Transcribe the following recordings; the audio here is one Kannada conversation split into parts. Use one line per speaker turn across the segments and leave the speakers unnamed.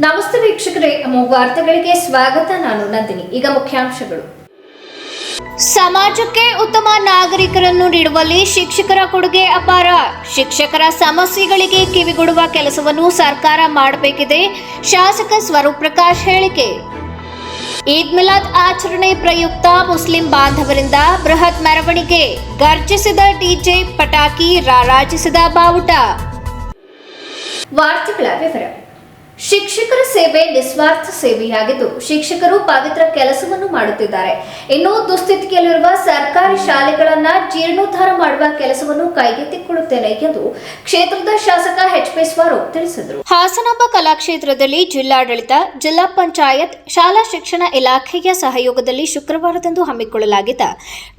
ನಮಸ್ತೆ ವೀಕ್ಷಕರೇ. ವಾರ್ತೆಗಳಿಗೆ ಸ್ವಾಗತ. ನಾನು ನಂದಿನಿ. ಈಗ ಮುಖ್ಯಾಂಶಗಳು. ಸಮಾಜಕ್ಕೆ ಉತ್ತಮ ನಾಗರಿಕರನ್ನು ನೀಡುವಲ್ಲಿ ಶಿಕ್ಷಕರ ಕೊಡುಗೆ ಅಪಾರ. ಶಿಕ್ಷಕರ ಸಮಸ್ಯೆಗಳಿಗೆ ಕಿವಿಗೊಡುವ ಕೆಲಸವನ್ನು ಸರ್ಕಾರ ಮಾಡಬೇಕಿದೆ. ಶಾಸಕ ಸ್ವರೂಪ್ ಪ್ರಕಾಶ್ ಹೇಳಿಕೆ. ಈದ್ ಮಿಲಾದ್ ಆಚರಣೆ ಪ್ರಯುಕ್ತ ಮುಸ್ಲಿಂ ಬಾಂಧವರಿಂದ ಬೃಹತ್ ಮೆರವಣಿಗೆ. ಗರ್ಜಿಸಿದ ಡಿಜೆ ಪಟಾಕಿ ರಾರಾಜಿಸಿದ ಬಾವುಟ. ವಾರ್ತೆಗಳ ವಿವರ. ಶಿಕ್ಷಕರ ಸೇವೆ ನಿಸ್ವಾರ್ಥ ಸೇವೆಯಾಗಿದ್ದು ಶಿಕ್ಷಕರು ಪವಿತ್ರ ಕೆಲಸವನ್ನು ಮಾಡುತ್ತಿದ್ದಾರೆ. ಇನ್ನು ದುಸ್ಥಿತಿಯಲ್ಲಿರುವ ಸರ್ಕಾರಿ ಶಾಲೆಗಳನ್ನ ಜೀರ್ಣೋದ್ಧಾರ ಮಾಡುವ ಕೆಲಸವನ್ನು ಕೈಗೆತ್ತಿಕೊಳ್ಳುತ್ತೇನೆ ಎಂದು ಕ್ಷೇತ್ರದ ಶಾಸಕ ಎಚ್ ಪಿ ಸ್ವರೂಪ್ ತಿಳಿಸಿದರು. ಹಾಸನಾಂಬ ಕಲಾಕ್ಷೇತ್ರದಲ್ಲಿ ಜಿಲ್ಲಾಡಳಿತ, ಜಿಲ್ಲಾ ಪಂಚಾಯತ್, ಶಾಲಾ ಶಿಕ್ಷಣ ಇಲಾಖೆಯ ಸಹಯೋಗದಲ್ಲಿ ಶುಕ್ರವಾರದಂದು ಹಮ್ಮಿಕೊಳ್ಳಲಾಗಿದ್ದ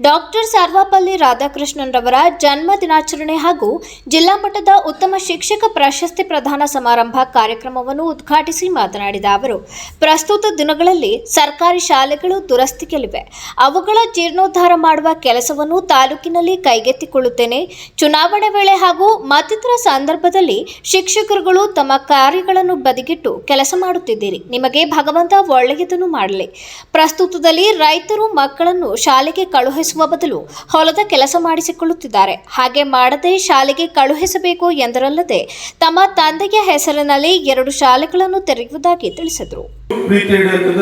ಡಾಕ್ಟರ್ ಸರ್ವಪಲ್ಲಿ ರಾಧಾಕೃಷ್ಣನ್ ರವರ ಜನ್ಮ ದಿನಾಚರಣೆ ಹಾಗೂ ಜಿಲ್ಲಾ ಮಟ್ಟದ ಉತ್ತಮ ಶಿಕ್ಷಕ ಪ್ರಶಸ್ತಿ ಪ್ರದಾನ ಸಮಾರಂಭ ಕಾರ್ಯಕ್ರಮವನ್ನು ಉದ್ಘಾಟಿಸಿ ಮಾತನಾಡಿದ ಅವರು, ಪ್ರಸ್ತುತ ದಿನಗಳಲ್ಲಿ ಸರ್ಕಾರಿ ಶಾಲೆಗಳು ದುರಸ್ತಿಯಲ್ಲಿವೆ ಅವುಗಳ ಜೀರ್ಣೋದ್ಧಾರ ಮಾಡುವ ಕೆಲಸವನ್ನು ತಾಲೂಕಿನಲ್ಲಿ ಕೈಗೆತ್ತಿಕೊಳ್ಳುತ್ತೇನೆ. ಚುನಾವಣೆ ವೇಳೆ ಹಾಗೂ ಮತ್ತಿತರ ಸಂದರ್ಭದಲ್ಲಿ ಶಿಕ್ಷಕರುಗಳು ತಮ್ಮ ಕಾರ್ಯಗಳನ್ನು ಬದಿಗಿಟ್ಟು ಕೆಲಸ ಮಾಡುತ್ತಿದ್ದೀರಿ. ನಿಮಗೆ ಭಗವಂತ ಒಳ್ಳೆಯದನ್ನು ಮಾಡಲಿ. ಪ್ರಸ್ತುತದಲ್ಲಿ ರೈತರು ಮಕ್ಕಳನ್ನು ಶಾಲೆಗೆ ಕಳುಹಿಸುವ ಬದಲು ಹೊಲದ ಕೆಲಸ ಮಾಡಿಸಿಕೊಳ್ಳುತ್ತಿದ್ದಾರೆ. ಹಾಗೆ ಮಾಡದೆ ಶಾಲೆಗೆ ಕಳುಹಿಸಬೇಕು ಎಂದರಲ್ಲದೆ, ತಮ್ಮ ತಂದೆಯ ಹೆಸರಿನಲ್ಲಿ ಎರಡು ಶಾಲೆಗಳನ್ನು ತೆರೆಯುವುದಾಗಿ ತಿಳಿಸಿದರು.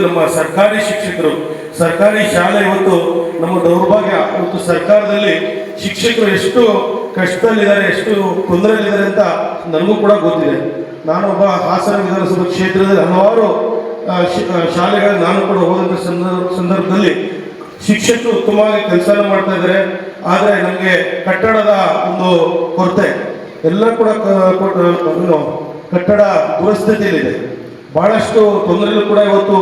ನಮ್ಮ ಸರ್ಕಾರಿ ಶಿಕ್ಷಕರು, ಸರ್ಕಾರಿ ಶಾಲೆ ಇವತ್ತು ನಮ್ಮ ದೌರ್ಭಾಗ್ಯ. ಮತ್ತು ಸರ್ಕಾರದಲ್ಲಿ ಶಿಕ್ಷಕರು ಎಷ್ಟು ಕಷ್ಟದಲ್ಲಿದ್ದಾರೆ, ಎಷ್ಟು ತೊಂದರೆಯಲ್ಲಿದ್ದಾರೆ ಅಂತ ನನಗೂ ಕೂಡ ಗೊತ್ತಿದೆ. ನಾನೊಬ್ಬ ಹಾಸನ ವಿಧಾನಸಭಾ ಕ್ಷೇತ್ರದಲ್ಲಿ ಹಲವಾರು ಶಾಲೆಗಳಲ್ಲಿ ನಾನು ಕೂಡ ಹೋದಂಥ ಸಂದರ್ಭ, ಸಂದರ್ಭದಲ್ಲಿ ಶಿಕ್ಷಕರು ಉತ್ತಮವಾಗಿ ಕೆಲಸ ಮಾಡ್ತಾ ಇದ್ದಾರೆ. ಆದರೆ ನಮಗೆ ಕಟ್ಟಡದ ಒಂದು ಕೊರತೆ. ಎಲ್ಲ ಕೂಡ ಕಟ್ಟಡ ದುರಸ್ಥಿತಿಯಲ್ಲಿದೆ. ಬಹಳಷ್ಟು ತೊಂದರೆಗಳು ಕೂಡ ಇವತ್ತು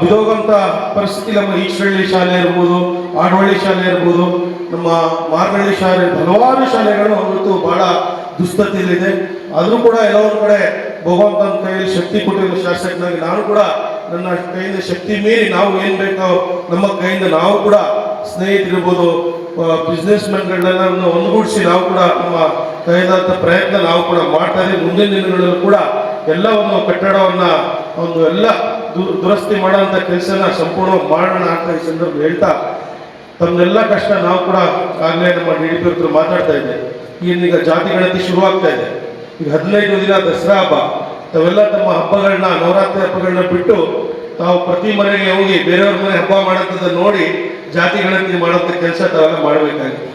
ಬಿದೋಗಂತ ಪರಿಸ್ಥಿತಿ ನಮ್ಮ ಈಶ್ವರಳ್ಳಿ ಶಾಲೆ ಇರ್ಬೋದು ಆಡವಳ್ಳಿ ಶಾಲೆ ಇರ್ಬೋದು, ನಮ್ಮ ಮಾರ್ನಳ್ಳಿ ಶಾಲೆ, ಹಲವಾರು ಶಾಲೆಗಳು ಇವತ್ತು ಬಹಳ ದುಸ್ಥಿತಿಯಲ್ಲಿದೆ ಆದರೂ ಕೂಡ ಎಲ್ಲೋ ಒಂದು ಕಡೆ ಭಗವಂತನ ಕೈಯಲ್ಲಿ ಶಕ್ತಿ ಕೊಟ್ಟಿರೋ ಶಾಸಕನಾಗಿ ನಾನು ಕೂಡ ನನ್ನ ಕೈಯಿಂದ ಶಕ್ತಿ ಮೀರಿ ನಾವು ಏನು ಬೇಕೋ ನಮ್ಮ ಕೈಯಿಂದ ನಾವು ಕೂಡ ಸ್ನೇಹಿತರಿರ್ಬೋದು ಬಿಸ್ನೆಸ್ ಮ್ಯಾನ್ಗಳನ್ನೆಲ್ಲ ಒಂದುಗೂಡಿಸಿ ನಾವು ಕೂಡ ನಮ್ಮ ಕೈಲಾದ ಪ್ರಯತ್ನ ನಾವು ಕೂಡ ಮಾಡ್ತಾ ಇದ್ದೀವಿ. ಮುಂದಿನ ದಿನಗಳಲ್ಲೂ ಕೂಡ ಒಂದು ಕಟ್ಟಡವನ್ನ ಒಂದು ಎಲ್ಲ ದುರಸ್ತಿ ಮಾಡೋಂಥ ಕೆಲಸನ ಸಂಪೂರ್ಣ ಮಾಡೋಣ ಅಂತ ಈ ಸಂದರ್ಭ ಹೇಳ್ತಾ ತಮ್ಮೆಲ್ಲ ಕಷ್ಟ ನಾವು ಕೂಡ ಆಗಲೇ ನಮ್ಮ ಹತ್ರ ಮಾತಾಡ್ತಾ ಇದ್ದೆ. ಈಗ ಜಾತಿ ಗಣತಿ ಶುರುವಾಗ್ತಾ ಇದೆ. ಈಗ ಹದಿನೈದು ದಿನ ದಸರಾ ಹಬ್ಬ. ತಾವೆಲ್ಲ ತಮ್ಮ ಹಬ್ಬಗಳನ್ನ, ನವರಾತ್ರಿ ಹಬ್ಬಗಳನ್ನ ಬಿಟ್ಟು ತಾವು ಪ್ರತಿ ಮನೆಗೆ ಹೋಗಿ ಬೇರೆಯವ್ರ ಮನೆ ಹಬ್ಬ ಮಾಡಂತದ ನೋಡಿ ಜಾತಿ ಗಣತಿ ಮಾಡೋಂಥ ಕೆಲಸ ತಾವೆಲ್ಲ ಮಾಡಬೇಕಾಗಿದೆ.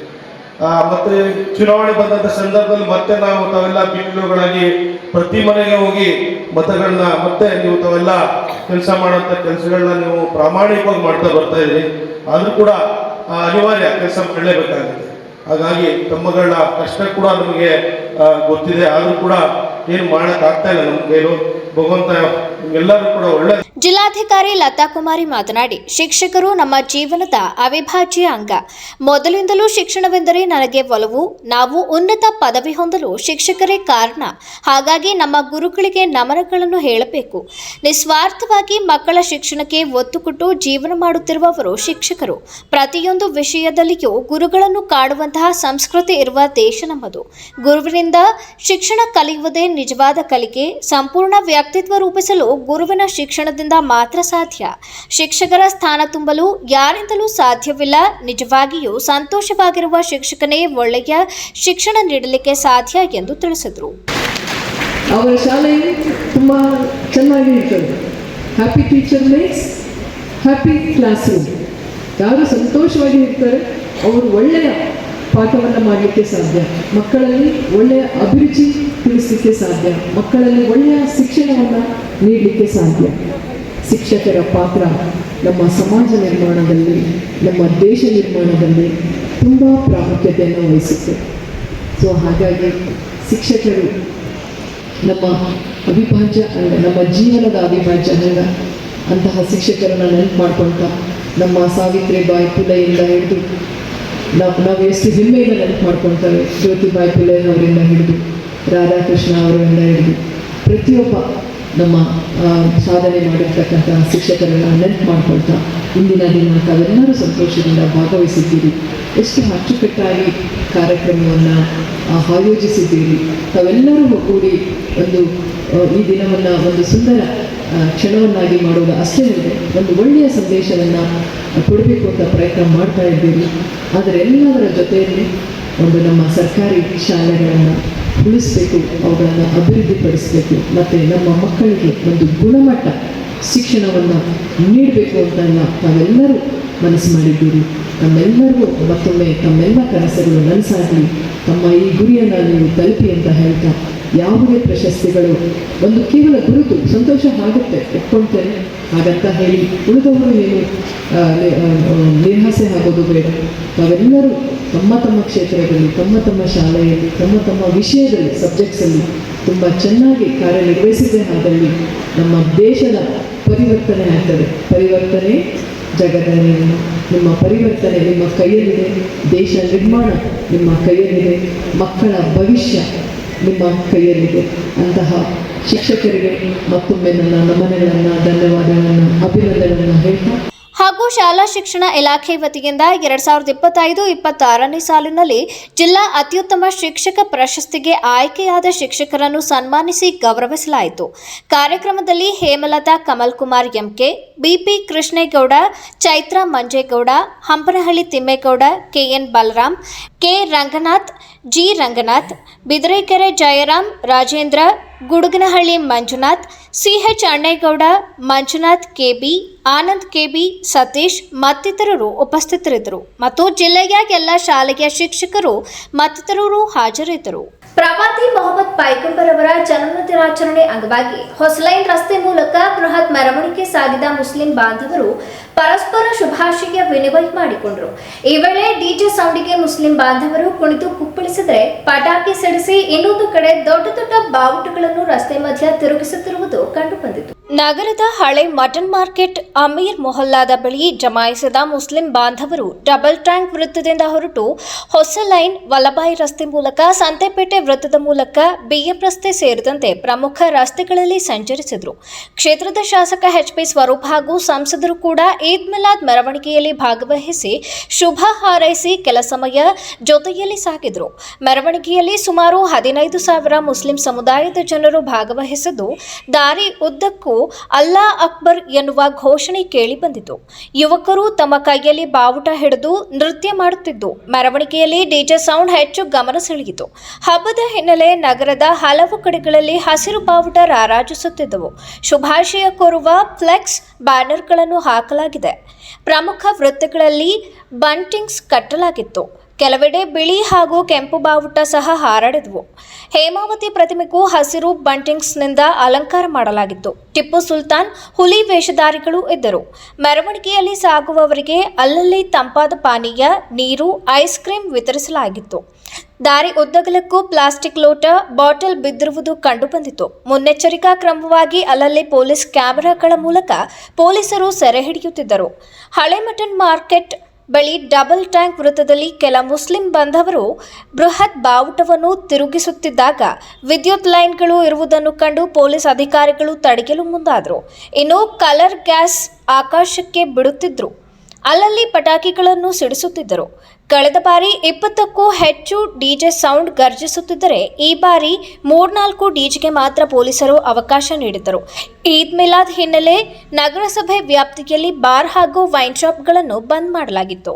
ಮತ್ತೆ ಚುನಾವಣೆ ಬಂದಂತ ಸಂದರ್ಭದಲ್ಲಿ ಮತ್ತೆ ನಾವು ತಾವೆಲ್ಲ ಬಿಪಿಒಗಳಾಗಿ ಪ್ರತಿ ಮನೆಗೆ ಹೋಗಿ ಮತಗಳನ್ನ ಮತ್ತೆ ನೀವು ತಾವೆಲ್ಲ ಕೆಲಸ ಮಾಡುವಂತ ಕೆಲಸಗಳನ್ನ ನೀವು ಪ್ರಾಮಾಣಿಕವಾಗಿ ಮಾಡ್ತಾ ಬರ್ತಾ ಇದ್ರಿ ಆದ್ರೂ ಕೂಡ ಅನಿವಾರ್ಯ ಕೆಲಸ ಮಾಡಲೇಬೇಕಾಗುತ್ತೆ ಹಾಗಾಗಿ ತಮ್ಮಗಳ ಕಷ್ಟ ಕೂಡ ನಮಗೆ ಗೊತ್ತಿದೆ. ಆದ್ರೂ ಕೂಡ ಏನು ಮಾಡಕ್ ಆಗ್ತಾ ಇಲ್ಲ ಕೈಲು. ಭಗವಂತ ಎಲ್ಲರೂ ಕೂಡ ಒಳ್ಳೆ
ಜಿಲ್ಲಾಧಿಕಾರಿ ಲತಾ ಕುಮಾರಿ ಮಾತನಾಡಿ, ಶಿಕ್ಷಕರು ನಮ್ಮ ಜೀವನದ ಅವಿಭಾಜ್ಯ ಅಂಗ. ಮೊದಲಿಂದಲೂ ಶಿಕ್ಷಣವೆಂದರೆ ನನಗೆ ಒಲವು, ನಾವು ಉನ್ನತ ಪದವಿ ಹೊಂದಲು ಶಿಕ್ಷಕರೇ ಕಾರಣ. ಹಾಗಾಗಿ ನಮ್ಮ ಗುರುಗಳಿಗೆ ನಮನಗಳನ್ನು ಹೇಳಬೇಕು. ನಿಸ್ವಾರ್ಥವಾಗಿ ಮಕ್ಕಳ ಶಿಕ್ಷಣಕ್ಕೆ ಒತ್ತು ಕೊಟ್ಟು ಜೀವನ ಮಾಡುತ್ತಿರುವವರು ಶಿಕ್ಷಕರು. ಪ್ರತಿಯೊಂದು ವಿಷಯದಲ್ಲಿಯೂ ಗುರುಗಳನ್ನು ಕಾಡುವಂತಹ ಸಂಸ್ಕೃತಿ ಇರುವ ದೇಶ ನಮ್ಮದು. ಗುರುವಿನಿಂದ ಶಿಕ್ಷಣ ಕಲಿಯುವುದೇ ನಿಜವಾದ ಕಲಿಕೆ, ಸಂಪೂರ್ಣ ವ್ಯಕ್ತಿತ್ವ ರೂಪಿಸಲು ಗುರುವಿನ ಶಿಕ್ಷಣದಿಂದ ಮಾತ್ರ ಸಾಧ್ಯ. ಶಿಕ್ಷಕರ ಸ್ಥಾನ ತುಂಬಲು ಯಾರಿಂದಲೂ ಸಾಧ್ಯವಿಲ್ಲ. ನಿಜವಾಗಿಯೂ ಸಂತೋಷವಾಗಿರುವ ಶಿಕ್ಷಕನೇ ಒಳ್ಳೆಯ ಶಿಕ್ಷಣ ನೀಡಲಿಕ್ಕೆ ಸಾಧ್ಯ ಎಂದು ತಿಳಿಸಿದರು.
ಅವರ ಶಾಲೆ ತುಂಬ ಚೆನ್ನಾಗಿ happy teacher makes happy class ಯಾರು ಸಂತೋಷವಾಗಿ ಇರ್ತಾರೆ, ಅವರು ಒಳ್ಳೆಯ ಪಾಠವನ್ನು ಮಾಡಲಿಕ್ಕೆ ಸಾಧ್ಯ. ಮಕ್ಕಳಲ್ಲಿ ಒಳ್ಳೆಯ ಅಭಿರುಚಿ ತಿಳಿಸಲಿಕ್ಕೆ ಸಾಧ್ಯ. ಮಕ್ಕಳಲ್ಲಿ ಒಳ್ಳೆಯ ಶಿಕ್ಷಣವನ್ನು ನೀಡಲಿಕ್ಕೆ ಸಾಧ್ಯ. ಶಿಕ್ಷಕರ ಪಾತ್ರ ನಮ್ಮ ಸಮಾಜ ನಿರ್ಮಾಣದಲ್ಲಿ, ನಮ್ಮ ದೇಶ ನಿರ್ಮಾಣದಲ್ಲಿ ತುಂಬ ಪ್ರಾಮುಖ್ಯತೆಯನ್ನು ವಹಿಸುತ್ತೆ. ಸೊ ಹಾಗಾಗಿ ಶಿಕ್ಷಕರು ನಮ್ಮ ಅವಿಭಾಜ್ಯ ಅಂಗ ನಮ್ಮ ಜೀವನದ ಅವಿಭಾಜ್ಯ ಅಂಗ ಅಂತಹ ಶಿಕ್ಷಕರನ್ನ ನೆನಪು ಮಾಡ್ಕೊಳ್ತಾ ನಮ್ಮ ಸಾವಿತ್ರಿಬಾಯಿ ಪುಲೆಯಿಂದ ಹಿಡಿದು ನಾವು ನಾವು ಎಷ್ಟು ಹೆಮ್ಮೆಯಿಂದ ನೆನಪು ಮಾಡ್ಕೊಳ್ತೇವೆ. ಜ್ಯೋತಿಬಾಯಿ ಪುಲೆ ಅವರಿಂದ ಹಿಡಿದು ರಾಧಾಕೃಷ್ಣ ಅವರಿಂದ ಹಿಡಿದು ಪ್ರತಿಯೊಬ್ಬ ನಮ್ಮ ಸಾಧನೆ ಮಾಡಿರ್ತಕ್ಕಂಥ ಶಿಕ್ಷಕರನ್ನ ನೆನಪು ಮಾಡ್ಕೊಳ್ತಾ ಇಂದಿನ ದಿನ ತಾವೆಲ್ಲರೂ ಸಂತೋಷದಿಂದ ಭಾಗವಹಿಸಿದ್ದೀರಿ. ಎಷ್ಟು ಅಚ್ಚುಕಟ್ಟಾಗಿ ಕಾರ್ಯಕ್ರಮವನ್ನು ಆಯೋಜಿಸಿದ್ದೀರಿ. ತಾವೆಲ್ಲರೂ ಒಗ್ಗೂಡಿ ಒಂದು ಈ ದಿನವನ್ನು ಒಂದು ಸುಂದರ ಕ್ಷಣವನ್ನಾಗಿ ಮಾಡುವುದು ಅಷ್ಟೇ ಇದೆ ಒಂದು ಒಳ್ಳೆಯ ಸಂದೇಶವನ್ನು ಕೊಡಬೇಕು ಅಂತ ಪ್ರಯತ್ನ ಮಾಡ್ತಾ ಇದ್ದೀರಿ ಆದರೆ ಎಲ್ಲದರ ಜೊತೆಯಲ್ಲಿ ಒಂದು ನಮ್ಮ ಸರ್ಕಾರಿ ಶಾಲೆಗಳನ್ನು ಉಳಿಸ್ಬೇಕು, ಅವುಗಳನ್ನು ಅಭಿವೃದ್ಧಿಪಡಿಸಬೇಕು, ಮತ್ತು ನಮ್ಮ ಮಕ್ಕಳಿಗೆ ಒಂದು ಗುಣಮಟ್ಟ ಶಿಕ್ಷಣವನ್ನು ನೀಡಬೇಕು ಅಂತ ತಾವೆಲ್ಲರೂ ಮನಸ್ಸು ಮಾಡಿದ್ದೀರಿ. ತಮ್ಮೆಲ್ಲರಿಗೂ ಮತ್ತೊಮ್ಮೆ ತಮ್ಮೆಲ್ಲ ಕನಸುಗಳು ನನಸಾಗಲಿ. ತಮ್ಮ ಈ ಗುರಿಯನ್ನು ನೀವು ತಲುಪಿ ಅಂತ ಹೇಳ್ತಾ ಯಾವುದೇ ಪ್ರಶಸ್ತಿಗಳು. ಒಂದು ಕೇವಲ ಗುರುತು, ಸಂತೋಷ ಆಗುತ್ತೆ ಒಪ್ಕೊಳ್ತೇನೆ ಹಾಗಂತ ಹೇಳಿ, ಉಳಿದವರು ಏನು ನಿರ್ಹಾಸೆ ಆಗೋದು ಬೇಡ. ತಾವೆಲ್ಲರೂ ತಮ್ಮ ತಮ್ಮ ಕ್ಷೇತ್ರದಲ್ಲಿ, ತಮ್ಮ ತಮ್ಮ ಶಾಲೆಯಲ್ಲಿ, ತಮ್ಮ ತಮ್ಮ ವಿಷಯದಲ್ಲಿ ಸಬ್ಜೆಕ್ಟ್ಸಲ್ಲಿ ತುಂಬ ಚೆನ್ನಾಗಿ ಕಾರ್ಯನಿರ್ವಹಿಸಿದೆ ಆದಲ್ಲಿ ನಮ್ಮ ದೇಶದ ಪರಿವರ್ತನೆ ಆಗ್ತದೆ. ಪರಿವರ್ತನೆ ಜಗದ ನಿಮ್ಮ ಪರಿವರ್ತನೆ ನಿಮ್ಮ ಕೈಯಲ್ಲಿದೆ. ದೇಶ ನಿರ್ಮಾಣ ನಿಮ್ಮ ಕೈಯಲ್ಲಿದೆ. ಮಕ್ಕಳ ಭವಿಷ್ಯ ನಿಮ್ಮ ಕೈಯಲ್ಲಿದೆ ಅಂತಹ ಶಿಕ್ಷಕರಿಗೆ ಮತ್ತೊಮ್ಮೆ ನನ್ನ ನಮನಗಳನ್ನು ಧನ್ಯವಾದಗಳನ್ನು ಅಭಿನಂದನೆಗಳನ್ನು ಹೇಳ್ತಾ
ಹಾಗೂ ಶಾಲಾ ಶಿಕ್ಷಣ ಇಲಾಖೆ ವತಿಯಿಂದ ಎರಡ್ ಸಾವಿರದ ಇಪ್ಪತ್ತೈದು, ಇಪ್ಪತ್ತಾರನೇ ಸಾಲಿನಲ್ಲಿ ಜಿಲ್ಲಾ ಅತ್ಯುತ್ತಮ ಶಿಕ್ಷಕ ಪ್ರಶಸ್ತಿಗೆ ಆಯ್ಕೆಯಾದ ಶಿಕ್ಷಕರನ್ನು ಸನ್ಮಾನಿಸಿ ಗೌರವಿಸಲಾಯಿತು. ಕಾರ್ಯಕ್ರಮದಲ್ಲಿ Hemalatha Kamal Kumar MK, BP Krishnegowda, Chaitra Manjegowda, Hampanahalli Thimmegowda, KN Balaram K Ranganath, G Ranganath, Bidarekere Jayaram Rajendra Gudugunahalli Manjunath, CH Annegowda, Manjunath KB Anand KB Satish ಮತ್ತಿತರರು ಉಪಸ್ಥಿತರಿದ್ದರು. ಮತ್ತು ಜಿಲ್ಲೆಯ ಎಲ್ಲ ಶಾಲೆಯ ಶಿಕ್ಷಕರು ಮತ್ತಿತರರು ಹಾಜರಿದ್ದರು. ಪ್ರವಾದಿ ಮೊಹಮ್ಮದ್ ಪೈಗಂಬರ್ ಅವರ ಜನ್ಮ ದಿನಾಚರಣೆ ಅಂಗವಾಗಿ ಹೊಸಲೈನ್ ರಸ್ತೆ ಮೂಲಕ ಬೃಹತ್ ಮೆರವಣಿಗೆ ಸಾಗಿದ ಮುಸ್ಲಿಂ ಬಾಂಧವರು ಪರಸ್ಪರ ಶುಭಾಶಯ ವಿನಿಮಯ ಮಾಡಿಕೊಂಡರು. ಈ ವೇಳೆ ಡಿಜೆ ಸೌಂಡಿಗೆ ಮುಸ್ಲಿಂ ಬಾಂಧವರು ಕುಣಿತು ಕುಪ್ಪಳಿಸಿದರೆ ಪಟಾಕಿ ಸಿಡಿಸಿ ಇನ್ನೊಂದು ಕಡೆ ದೊಡ್ಡ ದೊಡ್ಡ ಬಾವುಟಗಳನ್ನು ರಸ್ತೆ ಮಧ್ಯ ತಿರುಗಿಸುತ್ತಿರುವುದು ಕಂಡುಬಂದಿತು ನಗರದ ಹಳೆ ಮಟನ್ ಮಾರ್ಕೆಟ್ ಅಮೀರ್ ಮೊಹಲ್ಲಾದ ಬಳಿ ಜಮಾಯಿಸಿದ ಮುಸ್ಲಿಂ ಬಾಂಧವರು ಡಬಲ್ ಟ್ಯಾಂಕ್ ವೃತ್ತದಿಂದ ಹೊರಟು ಹೊಸ ಲೈನ್ ವಲ್ಲಭಾಯಿ ರಸ್ತೆ ಮೂಲಕ ಸಂತೆಪೇಟೆ ವೃತ್ತದ ಮೂಲಕ ಬಿಎಂ ರಸ್ತೆ ಸೇರಿದಂತೆ ಪ್ರಮುಖ ರಸ್ತೆಗಳಲ್ಲಿ ಸಂಚರಿಸಿದರು. ಕ್ಷೇತ್ರದ ಶಾಸಕ ಎಚ್ ಪಿ ಸ್ವರೂಪ್ ಹಾಗೂ ಸಂಸದರು ಕೂಡ ಈದ್ ಮಿಲಾದ್ ಮೆರವಣಿಗೆಯಲ್ಲಿ ಭಾಗವಹಿಸಿ ಶುಭ ಹಾರೈಸಿ ಕೆಲ ಸಮಯ ಜೊತೆಯಲ್ಲಿ ಸಾಗಿದರು. ಮೆರವಣಿಗೆಯಲ್ಲಿ ಸುಮಾರು ಹದಿನೈದು ಸಾವಿರ ಮುಸ್ಲಿಂ ಸಮುದಾಯದ ಜನರು ಭಾಗವಹಿಸಿದ್ದು, ದಾರಿ ಉದ್ದಕ್ಕೂ ಅಲ್ಲಾ ಅಕ್ಬರ್ ಎನ್ನುವ ಘೋಷಣೆ ಕೇಳಿ ಬಂದಿತು. ಯುವಕರು ತಮ್ಮ ಕೈಯಲ್ಲಿ ಬಾವುಟ ಹಿಡಿದು ನೃತ್ಯ ಮಾಡುತ್ತಿದ್ದು, ಮೆರವಣಿಗೆಯಲ್ಲಿ ಡಿಜೆ ಸೌಂಡ್ ಹೆಚ್ಚು ಗಮನ ಸೆಳೆಯಿತು. ಹಬ್ಬದ ಹಿನ್ನೆಲೆ ನಗರದ ಹಲವು ಕಡೆಗಳಲ್ಲಿ ಹಸಿರು ಬಾವುಟ ರಾರಾಜಿಸುತ್ತಿದ್ದವು. ಶುಭಾಶಯ ಕೋರುವ ಫ್ಲೆಕ್ಸ್ ಬ್ಯಾನರ್ಗಳನ್ನು ಹಾಕಲಾಗಿದೆ. ಪ್ರಮುಖ ವೃತ್ತಗಳಲ್ಲಿ ಬಂಟಿಂಗ್ಸ್ ಕಟ್ಟಲಾಗಿತ್ತು. ಕೆಲವೆಡೆ ಬಿಳಿ ಹಾಗೂ ಕೆಂಪು ಬಾವುಟ ಸಹ ಹಾರಾಡಿದವು. ಹೇಮಾವತಿ ಪ್ರತಿಮೆಗೂ ಹಸಿರು ಬಂಟಿಂಗ್ಸ್ನಿಂದ ಅಲಂಕಾರ ಮಾಡಲಾಗಿತ್ತು. ಟಿಪ್ಪು ಸುಲ್ತಾನ್ ಹುಲಿ ವೇಷಧಾರಿಗಳು ಇದ್ದರು. ಮೆರವಣಿಗೆಯಲ್ಲಿ ಸಾಗುವವರಿಗೆ ಅಲ್ಲಲ್ಲಿ ತಂಪಾದ ಪಾನೀಯ, ನೀರು, ಐಸ್ ಕ್ರೀಂ ವಿತರಿಸಲಾಗಿತ್ತು. ದಾರಿ ಉದ್ದಗಲಕ್ಕೂ ಪ್ಲಾಸ್ಟಿಕ್ ಲೋಟ, ಬಾಟಲ್ ಬಿದ್ದಿರುವುದು ಕಂಡುಬಂದಿತು ಮುನ್ನೆಚ್ಚರಿಕಾ ಕ್ರಮವಾಗಿ ಅಲ್ಲಲ್ಲಿ ಪೊಲೀಸ್ ಕ್ಯಾಮೆರಾಗಳ ಮೂಲಕ ಪೊಲೀಸರು ಸೆರೆ ಹಿಡಿಯುತ್ತಿದ್ದರು. ಹಳೆ ಮಟನ್ ಮಾರ್ಕೆಟ್ ಬಳಿ ಡಬಲ್ ಟ್ಯಾಂಕ್ ವೃತ್ತದಲ್ಲಿ ಕೆಲ ಮುಸ್ಲಿಂ ಬಾಂಧವರು ಬೃಹತ್ ಬಾವುಟವನ್ನು ತಿರುಗಿಸುತ್ತಿದ್ದಾಗ ವಿದ್ಯುತ್ ಲೈನ್ಗಳು ಇರುವುದನ್ನು ಕಂಡು ಪೊಲೀಸ್ ಅಧಿಕಾರಿಗಳು ತಡೆಯಲು ಮುಂದಾದರು. ಇನ್ನು ಕಲರ್ ಗ್ಯಾಸ್ ಆಕಾಶಕ್ಕೆ ಬಿಡುತ್ತಿದ್ದರು ಅಲ್ಲಲ್ಲಿ ಪಟಾಕಿಗಳನ್ನು ಸಿಡಿಸುತ್ತಿದ್ದರು. ಕಳೆದ ಬಾರಿ ಇಪ್ಪತ್ತಕ್ಕೂ ಹೆಚ್ಚು ಡಿಜೆ ಸೌಂಡ್ ಗರ್ಜಿಸುತ್ತಿದ್ದರೆ ಈ ಬಾರಿ ಮೂರ್ನಾಲ್ಕು ಡಿಜೆಗೆ ಮಾತ್ರ ಪೊಲೀಸರು ಅವಕಾಶ ನೀಡಿದ್ದರು. ಈದ್ ಮಿಲಾದ್ ಹಿನ್ನೆಲೆ ನಗರಸಭೆ ವ್ಯಾಪ್ತಿಯಲ್ಲಿ ಬಾರ್ ಹಾಗೂ ವೈನ್ ಶಾಪ್ಗಳನ್ನು ಬಂದ್ ಮಾಡಲಾಗಿತ್ತು.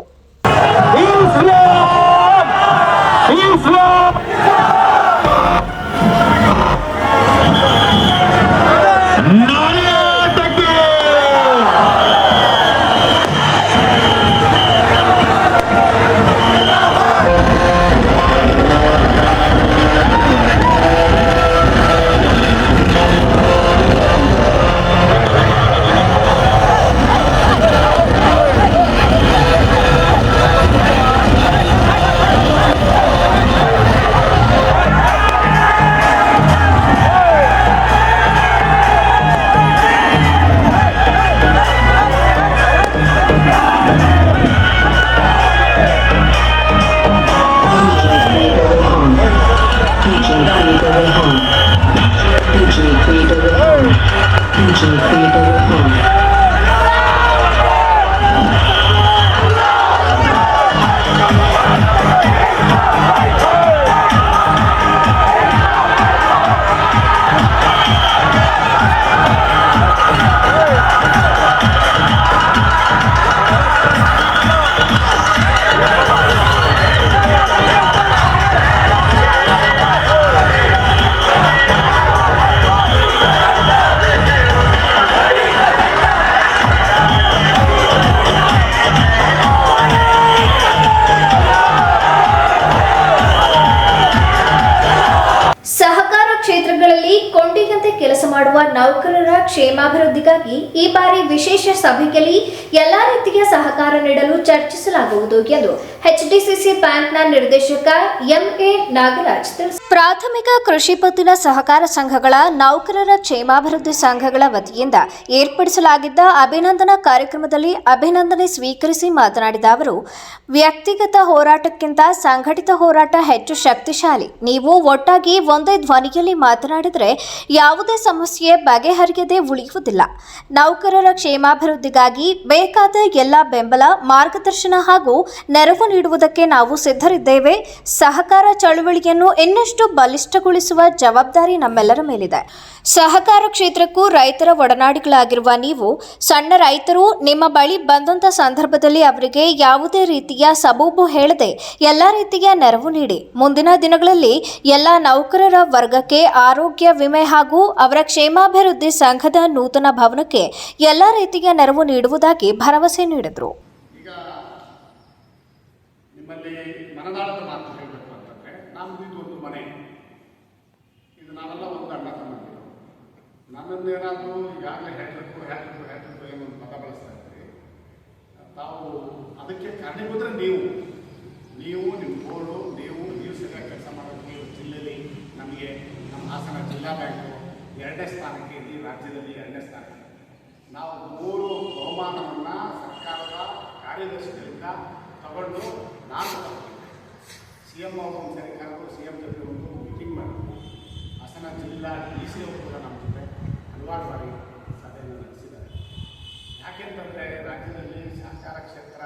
ಕ್ಷೇಮಾಭಿವೃದ್ಧಿಗಾಗಿ ಈ ಬಾರಿ ವಿಶೇಷ ಸಭೆಯಲ್ಲಿ ಎಲ್ಲಾ ರೀತಿಯ ಸಹಕಾರ ನೀಡಲು ಚರ್ಚಿಸಲಾಗುವುದು ಎಂದು ಎಚ್ಡಿಸಿಸಿ ಬ್ಯಾಂಕ್ನ ನಿರ್ದೇಶಕ ಎಂಎ ನಾಗರಾಜ್ ತಿಳಿಸಿದರು ಪ್ರಾಥಮಿಕ ಕೃಷಿ ಪತ್ತಿನ ಸಹಕಾರ ಸಂಘಗಳ ನೌಕರರ ಕ್ಷೇಮಾಭಿವೃದ್ಧಿ ಸಂಘಗಳ ವತಿಯಿಂದ ಏರ್ಪಡಿಸಲಾಗಿದ್ದ ಅಭಿನಂದನಾ ಕಾರ್ಯಕ್ರಮದಲ್ಲಿ ಅಭಿನಂದನೆ ಸ್ವೀಕರಿಸಿ ಮಾತನಾಡಿದ ಅವರು, ವ್ಯಕ್ತಿಗತ ಹೋರಾಟಕ್ಕಿಂತ ಸಂಘಟಿತ ಹೋರಾಟ ಹೆಚ್ಚು ಶಕ್ತಿಶಾಲಿ. ನೀವು ಒಟ್ಟಾಗಿ ಒಂದೇ ಧ್ವನಿಯಲ್ಲಿ ಮಾತನಾಡಿದರೆ ಯಾವುದೇ ಸಮಸ್ಯೆ ಬಗೆಹರಿಯದೆ ಉಳಿಯುವುದಿಲ್ಲ. ನೌಕರರ ಕ್ಷೇಮಾಭಿವೃದ್ಧಿಗಾಗಿ ಬೇಕಾದ ಎಲ್ಲ ಬೆಂಬಲ, ಮಾರ್ಗದರ್ಶನ ಹಾಗೂ ನೆರವು ನೀಡುವುದಕ್ಕೆ ನಾವು ಸಿದ್ಧರಿದ್ದೇವೆ. ಸಹಕಾರ ಚಳುವಳಿಯನ್ನು ಇನ್ನಷ್ಟು ಬಲಿಷ್ಠಗೊಳಿಸುವ ಜವಾಬ್ದಾರಿ ನಮ್ಮೆಲ್ಲರ ಮೇಲಿದೆ. ಸಹಕಾರ ಕ್ಷೇತ್ರಕ್ಕೂ ರೈತರ ಒಡನಾಡಿಗಳಾಗಿರುವ ನೀವು, ಸಣ್ಣ ರೈತರು ನಿಮ್ಮ ಬಳಿ ಬಂದಂತ ಸಂದರ್ಭದಲ್ಲಿ ಅವರಿಗೆ ಯಾವುದೇ ರೀತಿಯ ಸಬೂಬು ಹೇಳದೆ ಎಲ್ಲ ರೀತಿಯ ನೆರವು ನೀಡಿ. ಮುಂದಿನ ದಿನಗಳಲ್ಲಿ ಎಲ್ಲ ನೌಕರರ ವರ್ಗಕ್ಕೆ ಆರೋಗ್ಯ ವಿಮೆ ಹಾಗೂ ಅವರ ಕ್ಷೇಮಾಭಿವೃದ್ಧಿ ಸಂಘದ ನೂತನ ಭವನಕ್ಕೆ ಎಲ್ಲ ರೀತಿಯ ನೆರವು ನೀಡುವುದಾಗಿ ಭರವಸೆ ನೀಡಿದರು.
ಮನದಾಳದ ಮಾತು ಹೇಳಬೇಕು ಅಂತಂದರೆ ನಮ್ಮದು ಇದು ಒಂದು ಮನೆ ಇದು ನಾವೆಲ್ಲ ಒಂದು ಅಣ್ಣ ತಮ್ಮಂದಿರು ನನ್ನನ್ನೇನಾದರೂ ಈಗಾಗಲೇ ಹೆಡ್ರಿಕು ಹೆಡ್ರಿಕು ಹೆಡ್ರಿಕು ಏನೋ ಒಂದು ಪದ ಬಳಸ್ತಾ ಇದ್ದೀರಿ. ತಾವು ಅದಕ್ಕೆ ಕಾರಣೀಭೂತರೆ ನೀವು. ನೀವು, ನಿಮ್ಮ ಬೋರ್ಡು, ನೀವು ನೀವು ಸರಿಯಾಗಿ ಕೆಲಸ ಮಾಡೋದು ನೀವು ಜಿಲ್ಲೆಯಲ್ಲಿ ನಮಗೆ ನಮ್ಮ ಹಾಸನ ಜಿಲ್ಲಾ ಬ್ಯಾಂಕು ಎರಡನೇ ಸ್ಥಾನಕ್ಕೆ, ಇಡೀ ರಾಜ್ಯದಲ್ಲಿ ಎರಡನೇ ಸ್ಥಾನ ನಾವು ಮೂರು ಬಹುಮಾನವನ್ನು ಸರ್ಕಾರದ ಕಾರ್ಯದರ್ಶಿಗಳಿಂದ ತಗೊಂಡು ನಾನು ಸಿ ಎಂ ಅವರು ಒಂದು ಸರಿ ಕರೆದು ಸಿ ಎಂ ಜೊತೆ ಒಂದು ಮೀಟಿಂಗ್ ಮಾಡಿದ್ವಿ. ಹಾಸನ ಜಿಲ್ಲಾ ಡಿ ಸಿ ಅವರು ಕೂಡ ನಮ್ಮ ಹಲವಾರು ಬಾರಿ ಸಭೆಯನ್ನು ನಡೆಸಿದ್ದಾರೆ. ಯಾಕೆಂತಂದರೆ ರಾಜ್ಯದಲ್ಲಿ ಸಹಕಾರ ಕ್ಷೇತ್ರ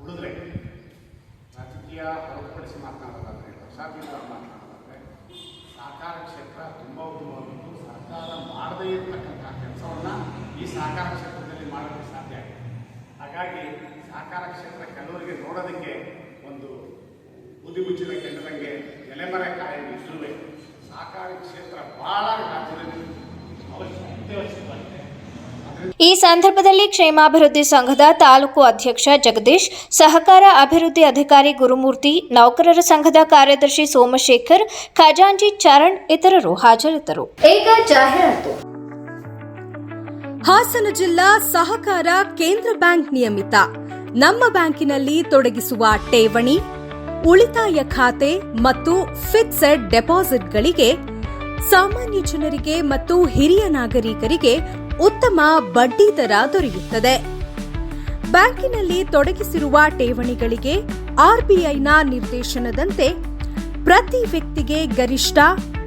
ಉಳಿದ್ರೆ ರಾಜಕೀಯ ಹೊರತುಪಡಿಸಿ ಮಾತನಾಡೋದಾದರೆ, ವರ್ಷಾತೀತ ಮಾತನಾಡೋದಾದರೆ ಸಹಕಾರ ಕ್ಷೇತ್ರ ತುಂಬ ಉತ್ತಮವಾಗಿದ್ದು, ಸರ್ಕಾರ ಮಾಡದೇ ಇರತಕ್ಕಂಥ ಕೆಲಸವನ್ನು ಈ ಸಹಕಾರ ಕ್ಷೇತ್ರದಲ್ಲಿ ಮಾಡೋದಕ್ಕೆ ಸಾಧ್ಯ ಆಗಿದೆ. ಹಾಗಾಗಿ ಸಹಕಾರ ಕ್ಷೇತ್ರ ಕೆಲವರಿಗೆ ನೋಡೋದಕ್ಕೆ ಒಂದು ಬುದ್ಧಿ ಮುಚ್ಚಿದ ಕೆಂಡದಂಗೆ ಎಲೆಮರೆ ಕಾಯಿ ಇದ್ರೂ ಸಹಕಾರ ಕ್ಷೇತ್ರ ಭಾಳ ರಾಜ್ಯದಲ್ಲಿ
ಈ ಸಂದರ್ಭದಲ್ಲಿ ಕ್ಷೇಮಾಭಿವೃದ್ಧಿ ಸಂಘದ ತಾಲೂಕು ಅಧ್ಯಕ್ಷ ಜಗದೀಶ್ ಸಹಕಾರ ಅಭಿವೃದ್ಧಿ ಅಧಿಕಾರಿ ಗುರುಮೂರ್ತಿ ನೌಕರರ ಸಂಘದ ಕಾರ್ಯದರ್ಶಿ ಸೋಮಶೇಖರ್ ಖಜಾಂಜಿ ಚರಣ್ ಇತರರು ಹಾಜರಿದ್ದರು. ಈಗ ಜಾಹೀರಾತು.
ಹಾಸನ ಜಿಲ್ಲಾ ಸಹಕಾರ ಕೇಂದ್ರ ಬ್ಯಾಂಕ್ ನಿಯಮಿತ. ನಮ್ಮ ಬ್ಯಾಂಕಿನಲ್ಲಿ ತೊಡಗಿಸುವ ಠೇವಣಿ ಉಳಿತಾಯ ಖಾತೆ ಮತ್ತು ಫಿಕ್ಸೆಡ್ ಡೆಪಾಸಿಟ್ಗಳಿಗೆ ಸಾಮಾನ್ಯ ಜನರಿಗೆ ಮತ್ತು ಹಿರಿಯ ನಾಗರಿಕರಿಗೆ ಉತ್ತಮ ಬಡ್ಡಿ ದರ ದೊರೆಯುತ್ತದೆ. ಬ್ಯಾಂಕಿನಲ್ಲಿ ತೊಡಗಿಸಿರುವ ಠೇವಣಿಗಳಿಗೆ ಆರ್ಬಿಐನ ನಿರ್ದೇಶನದಂತೆ ಪ್ರತಿ ವ್ಯಕ್ತಿಗೆ ಗರಿಷ್ಠ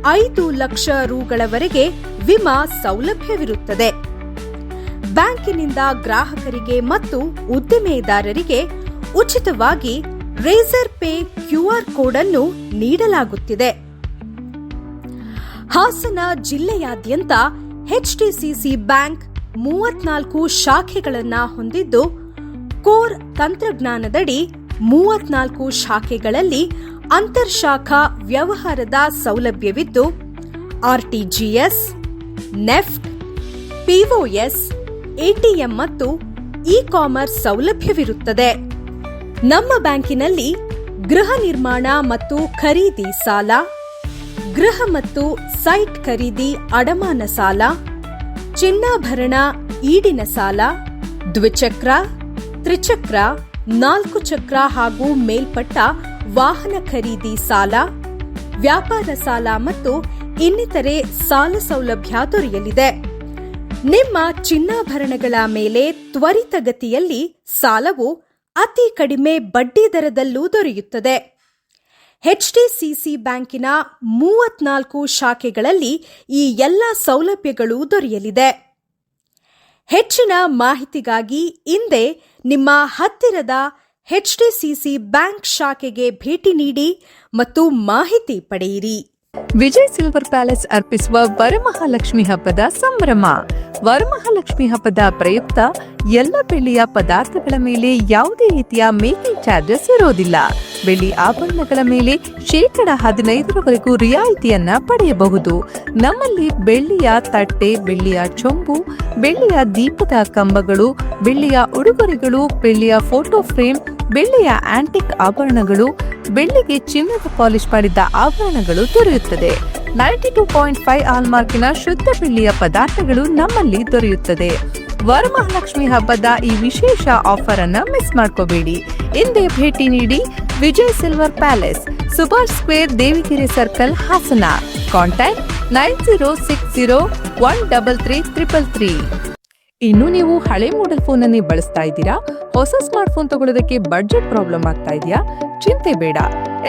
ಐದು ಲಕ್ಷ ರುಗಳವರೆಗೆ ವಿಮಾ ಸೌಲಭ್ಯವಿರುತ್ತದೆ. ಬ್ಯಾಂಕಿನಿಂದ ಗ್ರಾಹಕರಿಗೆ ಮತ್ತು ಉದ್ದಿಮೆದಾರರಿಗೆ ಉಚಿತವಾಗಿ ರೇಸರ್ ಪೇ ಕ್ಯೂಆರ್ ಕೋಡ್ ಅನ್ನು ನೀಡಲಾಗುತ್ತಿದೆ. ಹಾಸನ ಜಿಲ್ಲೆಯಾದ್ಯಂತ ಎಚ್ಡಿಸಿಸಿ ಬ್ಯಾಂಕ್ ಮೂವತ್ನಾಲ್ಕು ಶಾಖೆಗಳನ್ನು ಹೊಂದಿದ್ದು, ಕೋರ್ ತಂತ್ರಜ್ಞಾನದಡಿ ಮೂವತ್ನಾಲ್ಕು ಶಾಖೆಗಳಲ್ಲಿ ಅಂತರ್ಶಾಖಾ ವ್ಯವಹಾರದ ಸೌಲಭ್ಯವಿದ್ದು ಆರ್ಟಿಜಿಎಸ್ ನೆಫ್ಟ್ ಪಿಒಎಸ್ ಎಟಿಎಂ ಮತ್ತು ಇ ಕಾಮರ್ಸ್ ಸೌಲಭ್ಯವಿರುತ್ತದೆ. ನಮ್ಮ ಬ್ಯಾಂಕಿನಲ್ಲಿ ಗೃಹ ನಿರ್ಮಾಣ ಮತ್ತು ಖರೀದಿ ಸಾಲ ಗೃಹ ಮತ್ತು ಸೈಟ್ ಖರೀದಿ ಅಡಮಾನ ಸಾಲ, ಚಿನ್ನಾಭರಣ ಈಡಿನ ಸಾಲ, ದ್ವಿಚಕ್ರ, ತ್ರಿಚಕ್ರ, ನಾಲ್ಕು ಚಕ್ರ ಹಾಗೂ ಮೇಲ್ಪಟ್ಟ ವಾಹನ ಖರೀದಿ ಸಾಲ, ವ್ಯಾಪಾರ ಸಾಲ ಮತ್ತು ಇನ್ನಿತರೆ ಸಾಲ ಸೌಲಭ್ಯ ದೊರೆಯಲಿದೆ. ನಿಮ್ಮ ಚಿನ್ನಾಭರಣಗಳ ಮೇಲೆ ತ್ವರಿತಗತಿಯಲ್ಲಿ ಸಾಲವು ಅತಿ ಕಡಿಮೆ ಬಡ್ಡಿ ದರದಲ್ಲೂ ದೊರೆಯುತ್ತದೆ. ಎಚ್ಡಿಸಿಸಿ ಬ್ಯಾಂಕಿನ ಮೂವತ್ನಾಲ್ಕು ಶಾಖೆಗಳಲ್ಲಿ ಈ ಎಲ್ಲ ಸೌಲಭ್ಯಗಳು ದೊರೆಯಲಿದೆ. ಹೆಚ್ಚಿನ ಮಾಹಿತಿಗಾಗಿ ಹಿಂದೆ ನಿಮ್ಮ ಹತ್ತಿರದ ಎಚ್ಡಿಸಿಸಿ ಬ್ಯಾಂಕ್ ಶಾಖೆಗೆ ಭೇಟಿ ನೀಡಿ ಮತ್ತು ಮಾಹಿತಿ ಪಡೆಯಿರಿ.
ವಿಜಯ್ ಸಿಲ್ವರ್ ಪ್ಯಾಲೇಸ್ ಅರ್ಪಿಸುವ ವರಮಹಾಲಕ್ಷ್ಮಿ ಹಬ್ಬದ ಸಂಭ್ರಮ. ವರಮಹಾಲಕ್ಷ್ಮಿ ಹಬ್ಬದ ಪ್ರಯುಕ್ತ ಎಲ್ಲ ಬೆಳ್ಳಿಯ ಪದಾರ್ಥಗಳ ಮೇಲೆ ಯಾವುದೇ ರೀತಿಯ ಮೇಕಿಂಗ್ ಚಾರ್ಜಸ್ ಇರೋದಿಲ್ಲ. ಬೆಳ್ಳಿ ಆಭರಣಗಳ ಮೇಲೆ ಶೇಕಡ ಹದಿನೈದರವರೆಗೂ ರಿಯಾಯಿತಿಯನ್ನ ಪಡೆಯಬಹುದು. ನಮ್ಮಲ್ಲಿ ಬೆಳ್ಳಿಯ ತಟ್ಟೆ, ಬೆಳ್ಳಿಯ ಚೊಂಬು, ಬೆಳ್ಳಿಯ ದೀಪದ ಕಂಬಗಳು, ಬೆಳ್ಳಿಯ ಉಡುಗೊರೆಗಳು, ಬೆಳ್ಳಿಯ ಫೋಟೋ ಫ್ರೇಮ್, ಬೆಳ್ಳಿಯ ಆಂಟಿಕ್ ಆಭರಣಗಳು, ಬೆಳ್ಳಿಗೆ ಚಿನ್ನದ ಪಾಲಿಶ್ ಮಾಡಿದ ಆಭರಣಗಳು ದೊರೆಯುತ್ತದೆ. ನೈಂಟಿ ಟೂ ಪಾಯಿಂಟ್ ಫೈವ್ ಆಲ್ಮಾರ್ಕಿನ ಶುದ್ಧ ಬೆಳ್ಳಿಯ ಪದಾರ್ಥಗಳು ನಮ್ಮಲ್ಲಿ ದೊರೆಯುತ್ತದೆ. ವರಮಹಾಲಕ್ಷ್ಮಿ ಹಬ್ಬದ ಈ ವಿಶೇಷ ಆಫರ್ ಅನ್ನ ಮಿಸ್ ಮಾಡ್ಕೋಬೇಡಿ. ಹಿಂದೆ ಭೇಟಿ ನೀಡಿ Vijay silver palace, Subhash square Devigiri circle, Hassan. Contact nine zero six zero one double three triple three. ಇನ್ನು ನೀವು ಹಳೆ ಮಾಡೆಲ್ ಫೋನ್ ಅನ್ನೇ ಬಳಸ್ತಾ ಇದ್ದೀರಾ? ಹೊಸ ಸ್ಮಾರ್ಟ್ ಫೋನ್ ತಗೊಳ್ಳೋದಕ್ಕೆ ಬಡ್ಜೆಟ್ ಪ್ರಾಬ್ಲಮ್ ಆಗ್ತಾ ಇದೆಯಾ? ಚಿಂತೆ ಬೇಡ.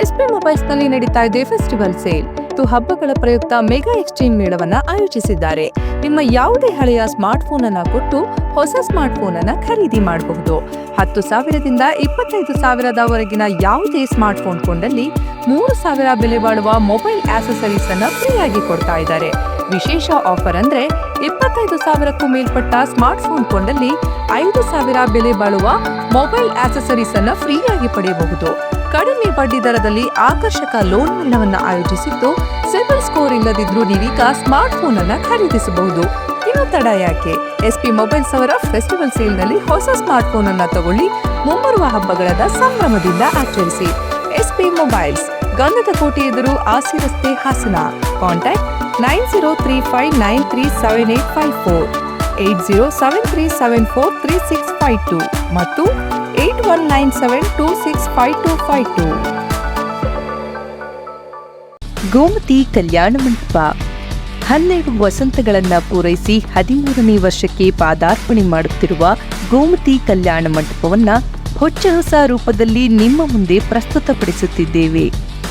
ಎಸ್ ಪಿ ಮೊಬೈಲ್ಸ್ನಲ್ಲಿ ನಡೀತಾ ಇದೆ ಫೆಸ್ಟಿವಲ್ ಸೇಲ್ ಹಬ್ಬಗಳ ಪ್ರಯುಕ್ತ ಮೆಗಾ ಎಕ್ಸ್ಚೇಂಜ್ ಮೇಳವನ್ನ ಆಯೋಜಿಸಿದ್ದಾರೆ. ನಿಮ್ಮ ಯಾವುದೇ ಹಳೆಯ ಸ್ಮಾರ್ಟ್ ಫೋನ್ ಅನ್ನ ಕೊಟ್ಟು ಹೊಸ ಸ್ಮಾರ್ಟ್ ಫೋನ್ ಅನ್ನ ಖರೀದಿ ಮಾಡಬಹುದು. ಹತ್ತು ಸಾವಿರದಿಂದ ಇಪ್ಪತ್ತೈದು ಸಾವಿರದವರೆಗಿನ ಯಾವುದೇ ಸ್ಮಾರ್ಟ್ ಫೋನ್ ಕೊಂಡಲ್ಲಿ ಮೂರು ಸಾವಿರ ಬೆಲೆ ಬಾಳುವ ಮೊಬೈಲ್ ಆಕ್ಸೆಸರೀಸ್ ಅನ್ನ ಫ್ರೀಯಾಗಿ ಕೊಡ್ತಾ ಇದ್ದಾರೆ. ವಿಶೇಷ ಆಫರ್ ಅಂದ್ರೆ ಇಪ್ಪತ್ತೈದು ಸಾವಿರಕ್ಕೂ ಮೇಲ್ಪಟ್ಟ ಸ್ಮಾರ್ಟ್ ಫೋನ್ ಕೊಂಡಲ್ಲಿ ಐದು ಸಾವಿರ ಬೆಲೆ ಬಾಳುವ ಮೊಬೈಲ್ ಆಕ್ಸೆಸರೀಸ್ ಅನ್ನು ಫ್ರೀಯಾಗಿ ಪಡೆಯಬಹುದು. ಕಡಿಮೆ ಬಡ್ಡಿ ದರದಲ್ಲಿ ಆಕರ್ಷಕ ಲೋನ್ ಮೇಳವನ್ನು ಆಯೋಜಿಸಿದ್ದು, ಸಿಬಿಲ್ ಸ್ಕೋರ್ ಇಲ್ಲದಿದ್ರೂ ನೀವೀಗ ಸ್ಮಾರ್ಟ್ ಫೋನ್ ಅನ್ನ ಖರೀದಿಸಬಹುದು. ಇನ್ನು ತಡ ಯಾಕೆ? ಎಸ್ಪಿ ಮೊಬೈಲ್ಸ್ ಅವರ ಫೆಸ್ಟಿವಲ್ ಸೇಲ್ನಲ್ಲಿ ಹೊಸ ಸ್ಮಾರ್ಟ್ ಫೋನ್ ಅನ್ನ ತಗೊಳ್ಳಿ, ಮುಂಬರುವ ಹಬ್ಬಗಳದ ಸಂಭ್ರಮದಿಂದ ಆಚರಿಸಿ. SP mobiles. ಗಂಧದ ಕೋಟೆ ಎದುರು ಆಸಿ ರಸ್ತೆ Hassan. Contact nine zero three five nine three seven eight five four. Eight zero seven three seven four three six five two ಮತ್ತು eight one nine seven two six five two five two. Gomathi ಕಲ್ಯಾಣ ಮಂಟಪ. ಹನ್ನೆರಡು ವಸಂತಗಳನ್ನ ಪೂರೈಸಿ ಹದಿಮೂರನೇ ವರ್ಷಕ್ಕೆ ಪಾದಾರ್ಪಣೆ ಮಾಡುತ್ತಿರುವ ಗೋಮತಿ ಕಲ್ಯಾಣ ಮಂಟಪವನ್ನ ಹೊಚ್ಚ ಹೊಸ ರೂಪದಲ್ಲಿ ನಿಮ್ಮ ಮುಂದೆ ಪ್ರಸ್ತುತಪಡಿಸುತ್ತಿದ್ದೇವೆ.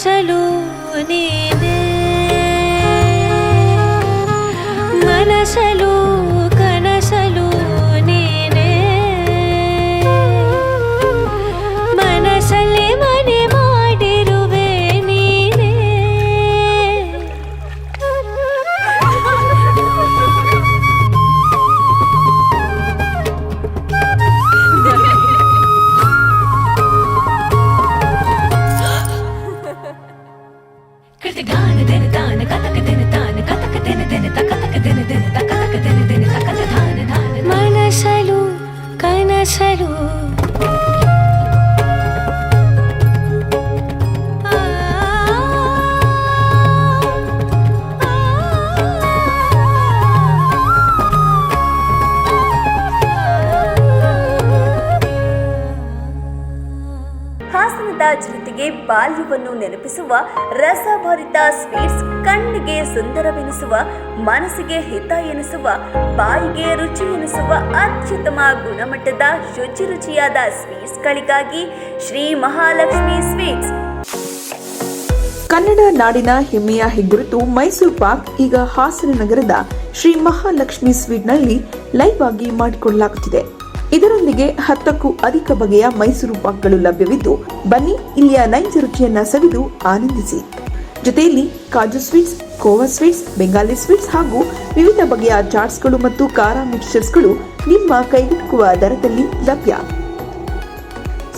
ಕನಸಲು ನೀನೆ
ಬಾಲ್ಯವನ್ನು ನೆನಪಿಸುವ ರಸಭರಿತ ಸ್ವೀಟ್ಸ್ ಕಣ್ಣಿಗೆ ಸುಂದರವೆನಿಸುವ, ಮನಸ್ಸಿಗೆ ಹಿತ ಎನಿಸುವ, ಬಾಯಿಗೆ ರುಚಿ ಎನಿಸುವ ಅತ್ಯುತ್ತಮ ಗುಣಮಟ್ಟದ ಶುಚಿ ರುಚಿಯಾದ ಸ್ವೀಟ್ಸ್ಗಳಿಗಾಗಿ ಶ್ರೀ ಮಹಾಲಕ್ಷ್ಮಿ ಸ್ವೀಟ್ಸ್.
ಕನ್ನಡ ನಾಡಿನ ಹೆಮ್ಮೆಯ ಹೆಗ್ಗುರುತು ಮೈಸೂರು ಪಾಕ್, ಈಗ ಹಾಸನ ನಗರದ ಶ್ರೀ ಮಹಾಲಕ್ಷ್ಮಿ ಸ್ವೀಟ್ನಲ್ಲಿ ಲೈವ್ ಆಗಿ ಮಾಡಿಕೊಳ್ಳಲಾಗುತ್ತಿದೆ. ಇದರೊಂದಿಗೆ ಹತ್ತಕ್ಕೂ ಅಧಿಕ ಬಗೆಯ ಮೈಸೂರು ಪಾಕ್ಗಳು ಲಭ್ಯವಿದ್ದು, ಬನ್ನಿ ಇಲ್ಲಿಯ ನೈಜ ರುಚಿಯನ್ನ ಸವಿದು ಆನಂದಿಸಿ. ಜೊತೆಯಲ್ಲಿ ಕಾಜು ಸ್ವೀಟ್ಸ್, ಕೋವಾ ಸ್ವೀಟ್ಸ್, ಬೆಂಗಾಲಿ ಸ್ವೀಟ್ಸ್ ಹಾಗೂ ವಿವಿಧ ಬಗೆಯ ಚಾಟ್ಸ್ಗಳು ಮತ್ತು ಖಾರ ಮಿಕ್ಸ್ಚರ್ಸ್ಗಳು ನಿಮ್ಮ ಕೈಗೆಟುಕುವ ದರದಲ್ಲಿ ಲಭ್ಯ.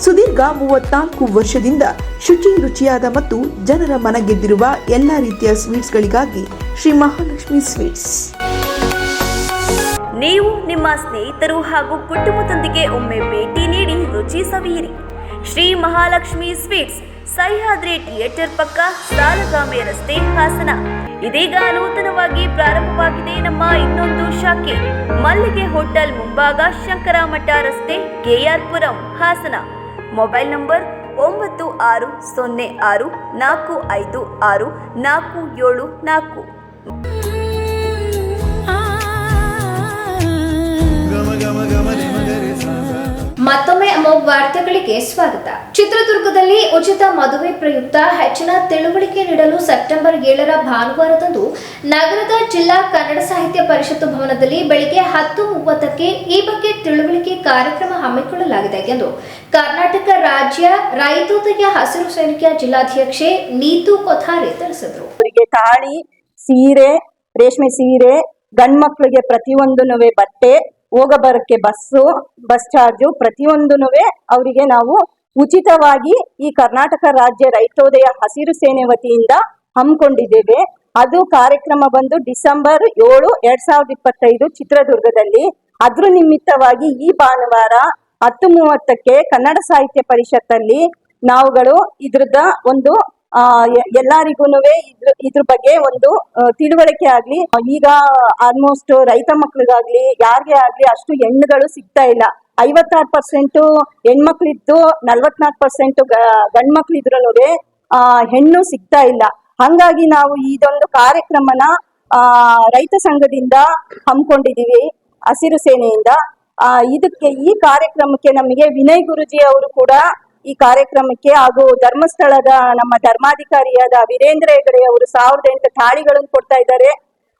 ಸುದೀರ್ಘ ಮೂವತ್ನಾಲ್ಕು ವರ್ಷದಿಂದ ಶುಚಿ ರುಚಿಯಾದ ಮತ್ತು ಜನರ ಮನ ಗೆದ್ದಿರುವ ಎಲ್ಲಾ ರೀತಿಯ ಸ್ವೀಟ್ಸ್ಗಳಿಗಾಗಿ ಶ್ರೀ ಮಹಾಲಕ್ಷ್ಮಿ ಸ್ವೀಟ್ಸ್.
ನೀವು ನಿಮ್ಮ ಸ್ನೇಹಿತರು ಹಾಗೂ ಕುಟುಂಬದೊಂದಿಗೆ ಒಮ್ಮೆ ಭೇಟಿ ನೀಡಿ ರುಚಿ ಸವಿಯಿರಿ ಶ್ರೀ ಮಹಾಲಕ್ಷ್ಮಿ ಸ್ವೀಟ್ಸ್ ಸಹ್ಯಾದ್ರಿ ಥಿಯೇಟರ್ ಪಕ್ಕ ಸಾಲಗಾಮೆ ರಸ್ತೆ ಹಾಸನ. ಇದೀಗ ನೂತನವಾಗಿ ಪ್ರಾರಂಭವಾಗಿದೆ ನಮ್ಮ ಇನ್ನೊಂದು ಶಾಖೆ, ಮಲ್ಲಿಗೆ ಹೋಟೆಲ್ ಮುಂಭಾಗ ಶಂಕರಮಠ ರಸ್ತೆ ಕೆಆರ್ಪುರಂ ಹಾಸನ. ಮೊಬೈಲ್ ನಂಬರ್ ಒಂಬತ್ತು ಆರು ಸೊನ್ನೆ ಆರು ನಾಲ್ಕು ಐದು ಆರು ನಾಲ್ಕು ಏಳು ನಾಲ್ಕು.
ವಾರ್ತೆಗಳಿಗೆ ಸ್ವಾಗತ. ಚಿತ್ರದುರ್ಗದಲ್ಲಿ ಉಚಿತ ಮದುವೆ ಪ್ರಯುಕ್ತ ಹೆಚ್ಚಿನ ತಿಳುವಳಿಕೆ ನೀಡಲು ಸೆಪ್ಟೆಂಬರ್ ಏಳರ ಭಾನುವಾರದಂದು ನಗರದ ಜಿಲ್ಲಾ ಕನ್ನಡ ಸಾಹಿತ್ಯ ಪರಿಷತ್ತು ಭವನದಲ್ಲಿ ಬೆಳಿಗ್ಗೆ ಹತ್ತು ಮೂವತ್ತಕ್ಕೆ ಈ ಬಗ್ಗೆ ತಿಳುವಳಿಕೆ ಕಾರ್ಯಕ್ರಮ ಹಮ್ಮಿಕೊಳ್ಳಲಾಗಿದೆ ಎಂದು ಕರ್ನಾಟಕ ರಾಜ್ಯ ರೈತೋದಯ ಹಸಿರು ಸೈನಿಕ ಜಿಲ್ಲಾಧ್ಯಕ್ಷೆ ನೀತು ಕೊಥಾರಿ ತಿಳಿಸಿದರು.
ತಾಳಿ, ಸೀರೆ, ರೇಷ್ಮೆ ಸೀರೆ ಗಂಡ್ ಮಕ್ಳಿಗೆ ಪ್ರತಿಯೊಂದೂ ಬಟ್ಟೆ ಹೋಗ ಬರಕ್ಕೆ ಬಸ್ಸು, ಬಸ್ ಚಾರ್ಜು ಪ್ರತಿಯೊಂದೂ ಅವರಿಗೆ ನಾವು ಉಚಿತವಾಗಿ ಈ ಕರ್ನಾಟಕ ರಾಜ್ಯ ರೈತೋದಯ ಹಸಿರು ಸೇನೆ ವತಿಯಿಂದ ಹಮ್ಮಿಕೊಂಡಿದ್ದೇವೆ. ಅದು ಕಾರ್ಯಕ್ರಮ ಬಂದು ಡಿಸೆಂಬರ್ ಏಳು, ಎರಡ್ ಸಾವಿರದ ಇಪ್ಪತ್ತೈದು ಚಿತ್ರದುರ್ಗದಲ್ಲಿ. ಅದ್ರ ನಿಮಿತ್ತವಾಗಿ ಈ ಭಾನುವಾರ ಹತ್ತು ಮೂವತ್ತಕ್ಕೆ ಕನ್ನಡ ಸಾಹಿತ್ಯ ಪರಿಷತ್ತಲ್ಲಿ ನಾವುಗಳು ಇದ್ರದ ಒಂದು ಆ ಎಲ್ಲರಿಗೂ ಇದ್ರ ಇದ್ರ ಬಗ್ಗೆ ಒಂದು ತಿಳುವಳಿಕೆ ಆಗ್ಲಿ ಈಗ ಆಲ್ಮೋಸ್ಟ್ ರೈತ ಮಕ್ಳಿಗಾಗ್ಲಿ, ಯಾರಿಗೆ ಆಗ್ಲಿ ಅಷ್ಟು ಹೆಣ್ಣುಗಳು ಸಿಗ್ತಾ ಇಲ್ಲ. ಐವತ್ತಾರು ಪರ್ಸೆಂಟ್ ಹೆಣ್ಮಕ್ಳಿದ್ದು ನಲ್ವತ್ನಾಲ್ಕು ಪರ್ಸೆಂಟ್ ಗಂಡ್ ಮಕ್ಳಿದ್ರು ಆ, ಹೆಣ್ಣು ಸಿಗ್ತಾ ಇಲ್ಲ. ಹಂಗಾಗಿ ನಾವು ಇದೊಂದು ಕಾರ್ಯಕ್ರಮನ, ಆ, ರೈತ ಸಂಘದಿಂದ ಹಮ್ಮಿಕೊಂಡಿದೀವಿ ಹಸಿರು ಸೇನೆಯಿಂದ. ಆ, ಇದಕ್ಕೆ ಈ ಕಾರ್ಯಕ್ರಮಕ್ಕೆ ನಮಗೆ ವಿನಯ್ ಗುರುಜಿ ಅವರು ಕೂಡ ಈ ಕಾರ್ಯಕ್ರಮಕ್ಕೆ ಹಾಗೂ ಧರ್ಮಸ್ಥಳದ ನಮ್ಮ ಧರ್ಮಾಧಿಕಾರಿಯಾದ ವೀರೇಂದ್ರ ಹೆಗಡೆ ಅವರು ಸಾವಿರದ ಎಂಟು ತಾಳಿಗಳನ್ನು ಕೊಡ್ತಾ ಇದ್ದಾರೆ.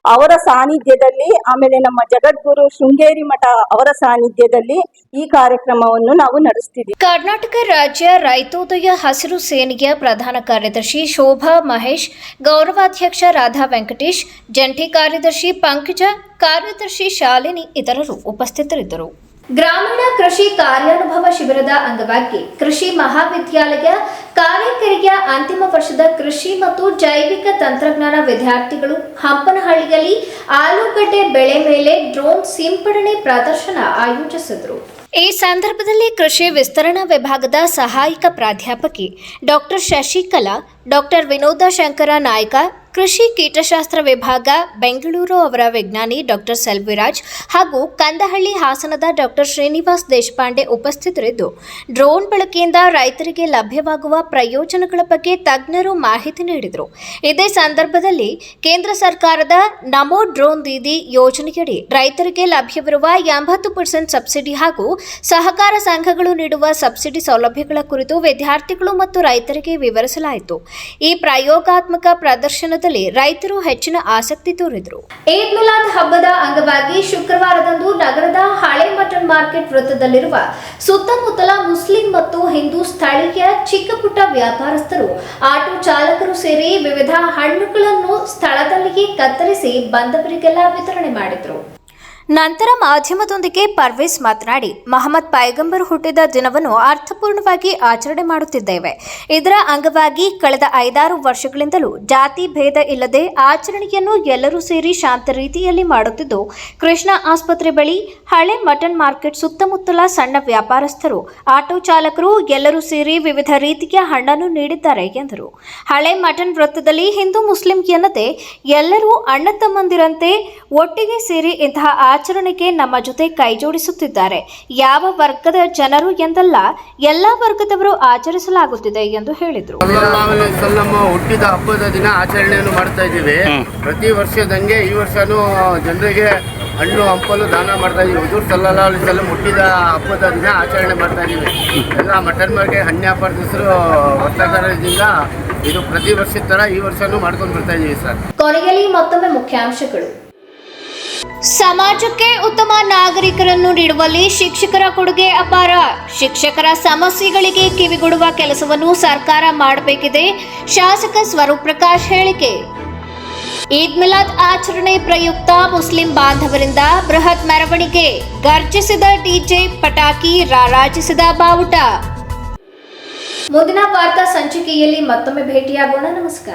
ಅವರ ಸಾನ್ನಿಧ್ಯದಲ್ಲಿ, ಆಮೇಲೆ ನಮ್ಮ ಜಗದ್ಗುರು ಶೃಂಗೇರಿ ಮಠ ಅವರ ಸಾನ್ನಿಧ್ಯದಲ್ಲಿ ಈ ಕಾರ್ಯಕ್ರಮವನ್ನು ನಾವು ನಡೆಸ್ತಿದ್ದೀವಿ.
ಕರ್ನಾಟಕ ರಾಜ್ಯ ರೈತೋದಯ ಹಸಿರು ಸೇನೆಯ ಪ್ರಧಾನ ಕಾರ್ಯದರ್ಶಿ ಶೋಭಾ ಮಹೇಶ್, ಗೌರವಾಧ್ಯಕ್ಷ ರಾಧಾ ವೆಂಕಟೇಶ್, ಜಂಟಿ ಕಾರ್ಯದರ್ಶಿ ಪಂಕಜ, ಕಾರ್ಯದರ್ಶಿ ಶಾಲಿನಿ ಇತರರು ಉಪಸ್ಥಿತರಿದ್ದರು. ಗ್ರಾಮೀಣ ಕೃಷಿ ಕಾರ್ಯಾನುಭವ ಶಿಬಿರದ ಅಂಗವಾಗಿ ಕೃಷಿ ಮಹಾವಿದ್ಯಾಲಯ ಕಾರ್ಯಕರಿಯ ಅಂತಿಮ ವರ್ಷದ ಕೃಷಿ ಮತ್ತು ಜೈವಿಕ ತಂತ್ರಜ್ಞಾನ ವಿದ್ಯಾರ್ಥಿಗಳು ಹಂಪನಹಳ್ಳಿಯಲ್ಲಿ ಆಲೂಗಡ್ಡೆ ಬೆಳೆ ಮೇಲೆ ಡ್ರೋನ್ ಸಿಂಪಡಣೆ ಪ್ರದರ್ಶನ ಆಯೋಜಿಸಿದರು. ಈ ಸಂದರ್ಭದಲ್ಲಿ ಕೃಷಿ ವಿಸ್ತರಣಾ ವಿಭಾಗದ ಸಹಾಯಕ ಪ್ರಾಧ್ಯಾಪಕಿ ಡಾಕ್ಟರ್ ಶಶಿಕಲಾ ಡಾಕ್ಟರ್ ವಿನೋದ ಶಂಕರ ನಾಯ್ಕ, ಕೃಷಿ ಕೀಟಶಾಸ್ತ್ರ ವಿಭಾಗ, ಬೆಂಗಳೂರು ಅವರ ವಿಜ್ಞಾನಿ ಡಾಕ್ಟರ್ ಸೆಲ್ವಿರಾಜ್ ಹಾಗೂ ಕಂದಹಳ್ಳಿ ಹಾಸನದ ಡಾಕ್ಟರ್ ಶ್ರೀನಿವಾಸ್ ದೇಶಪಾಂಡೆ ಉಪಸ್ಥಿತರಿದ್ದು ಡ್ರೋನ್ ಬಳಕೆಯಿಂದ ರೈತರಿಗೆ ಲಭ್ಯವಾಗುವ ಪ್ರಯೋಜನಗಳ ಬಗ್ಗೆ ತಜ್ಞರು ಮಾಹಿತಿ ನೀಡಿದರು. ಇದೇ ಸಂದರ್ಭದಲ್ಲಿ ಕೇಂದ್ರ ಸರ್ಕಾರದ ನಮೋ ಡ್ರೋನ್ ದೀದಿ ಯೋಜನೆಯಡಿ ರೈತರಿಗೆ ಲಭ್ಯವಿರುವ ಎಂಬತ್ತು ಪರ್ಸೆಂಟ್ ಸಬ್ಸಿಡಿ ಹಾಗೂ ಸಹಕಾರ ಸಂಘಗಳು ನೀಡುವ ಸಬ್ಸಿಡಿ ಸೌಲಭ್ಯಗಳ ಕುರಿತು ವಿದ್ಯಾರ್ಥಿಗಳು ಮತ್ತು ರೈತರಿಗೆ ವಿವರಿಸಲಾಯಿತು. ಈ ಪ್ರಯೋಗಾತ್ಮಕ ಪ್ರದರ್ಶನದಲ್ಲಿ ರೈತರು ಹೆಚ್ಚಿನ ಆಸಕ್ತಿ ತೋರಿದರು. ಏದ್ ಮಿಲಾದ್ ಹಬ್ಬದ ಅಂಗವಾಗಿ ಶುಕ್ರವಾರದಂದು ನಗರದ ಹಳೆ ಮಟನ್ ಮಾರ್ಕೆಟ್ ವೃತ್ತದಲ್ಲಿರುವ ಸುತ್ತಮುತ್ತಲ ಮುಸ್ಲಿಂ ಮತ್ತು ಹಿಂದೂ ಸ್ಥಳೀಯ ಚಿಕ್ಕ ಪುಟ್ಟ ವ್ಯಾಪಾರಸ್ಥರು, ಆಟೋ ಚಾಲಕರು ಸೇರಿ ವಿವಿಧ ಹಣ್ಣುಗಳನ್ನು ಸ್ಥಳದಲ್ಲಿಯೇ ಕತ್ತರಿಸಿ ಬಂದವರಿಗೆಲ್ಲ ವಿತರಣೆ ಮಾಡಿದರು. ನಂತರ ಮಾಧ್ಯಮದೊಂದಿಗೆ ಪರ್ವೇಸ್ ಮಾತನಾಡಿ, ಮಹಮ್ಮದ್ ಪೈಗಂಬರ್ ಹುಟ್ಟಿದ ದಿನವನ್ನು ಅರ್ಥಪೂರ್ಣವಾಗಿ ಆಚರಣೆ ಮಾಡುತ್ತಿದ್ದೇವೆ. ಇದರ ಅಂಗವಾಗಿ ಕಳೆದ ಐದಾರು ವರ್ಷಗಳಿಂದಲೂ ಜಾತಿ ಭೇದ ಇಲ್ಲದೆ ಆಚರಣೆಯನ್ನು ಎಲ್ಲರೂ ಸೇರಿ ಶಾಂತ ರೀತಿಯಲ್ಲಿ ಮಾಡುತ್ತಿದ್ದು, ಕೃಷ್ಣ ಆಸ್ಪತ್ರೆ ಬಳಿ ಹಳೆ ಮಟನ್ ಮಾರ್ಕೆಟ್ ಸುತ್ತಮುತ್ತಲ ಸಣ್ಣ ವ್ಯಾಪಾರಸ್ಥರು, ಆಟೋ ಚಾಲಕರು ಎಲ್ಲರೂ ಸೇರಿ ವಿವಿಧ ರೀತಿಯ ಹಣ್ಣನ್ನು ನೀಡಿದ್ದಾರೆ ಎಂದರು. ಹಳೆ ಮಟನ್ ವೃತ್ತದಲ್ಲಿ ಹಿಂದೂ ಮುಸ್ಲಿಂ ಎನ್ನದೆ ಎಲ್ಲರೂ ಅಣ್ಣ ತಮ್ಮಂದಿರಂತೆ ಒಟ್ಟಿಗೆ ಸೇರಿ ಇಂತಹ ಆಚರಣೆಗೆ ನಮ್ಮ ಜೊತೆ ಕೈಜೋಡಿಸುತ್ತಿದ್ದಾರೆ. ಯಾವ ವರ್ಗದ ಜನರು ಎಂದಲ್ಲ ಎಲ್ಲ ವರ್ಗದವರು ಆಚರಿಸಲಾಗುತ್ತಿದೆ ಎಂದು ಹೇಳಿದರು.
ಹುಟ್ಟಿದ ಹಬ್ಬದ ದಿನ ಆಚರಣೆಯನ್ನು ಮಾಡ್ತಾ ಇದ್ದೀವಿ. ಪ್ರತಿ ವರ್ಷದಂಗೆ ಈ ವರ್ಷನೂ ಜನರಿಗೆ ಹಣ್ಣು ಹಂಪಲು ದಾನ ಮಾಡ್ತಾ ಇದೀವಿ ಹುಜೂರ್ ಸಲ್ಲಿ ಸಲ ಹುಟ್ಟಿದ ಹಬ್ಬದ ದಿನ ಆಚರಣೆ ಮಾಡ್ತಾ ಇದೀವಿ ಎಲ್ಲ ಮಟನ್ ಮಾರ್ಕೆಟ್ ಹಣ್ಣು ವ್ಯಾಪಾರದಸರು ವರ್ತಕರದಿಂದ ಇದು ಪ್ರತಿ ವರ್ಷದ ತರ ಈ ವರ್ಷನೂ ಮಾಡ್ಕೊಂಡು ಬರ್ತಾ ಇದೀವಿ ಸರ್.
ಕೊನೆಯಲ್ಲಿ ಮತ್ತೊಮ್ಮೆ ಮುಖ್ಯಾಂಶಗಳು. ಸಮಾಜಕ್ಕೆ ಉತ್ತಮ ನಾಗರಿಕರನ್ನು ನೀಡುವಲ್ಲಿ ಶಿಕ್ಷಕರ ಕೊಡುಗೆ ಅಪಾರ. ಶಿಕ್ಷಕರ ಸಮಸ್ಯೆಗಳಿಗೆ ಕಿವಿಗೊಡುವ ಕೆಲಸವನ್ನು ಸರ್ಕಾರ ಮಾಡಬೇಕಿದೆ. ಶಾಸಕ ಸ್ವರೂಪ್ ಪ್ರಕಾಶ್ ಹೇಳಿಕೆ. ಈದ್ ಮಿಲಾದ್ ಆಚರಣೆ ಪ್ರಯುಕ್ತ ಮುಸ್ಲಿಂ ಬಾಂಧವರಿಂದ ಬೃಹತ್ ಮೆರವಣಿಗೆ. ಗರ್ಜಿಸಿದ ಡಿಜೆ ಪಟಾಕಿ ರಾರಾಜಿಸಿದ ಬಾವುಟ. ಮುಂದಿನ ವಾರ್ತಾ ಸಂಚಿಕೆಯಲ್ಲಿ ಮತ್ತೊಮ್ಮೆ ಭೇಟಿಯಾಗೋಣ. ನಮಸ್ಕಾರ.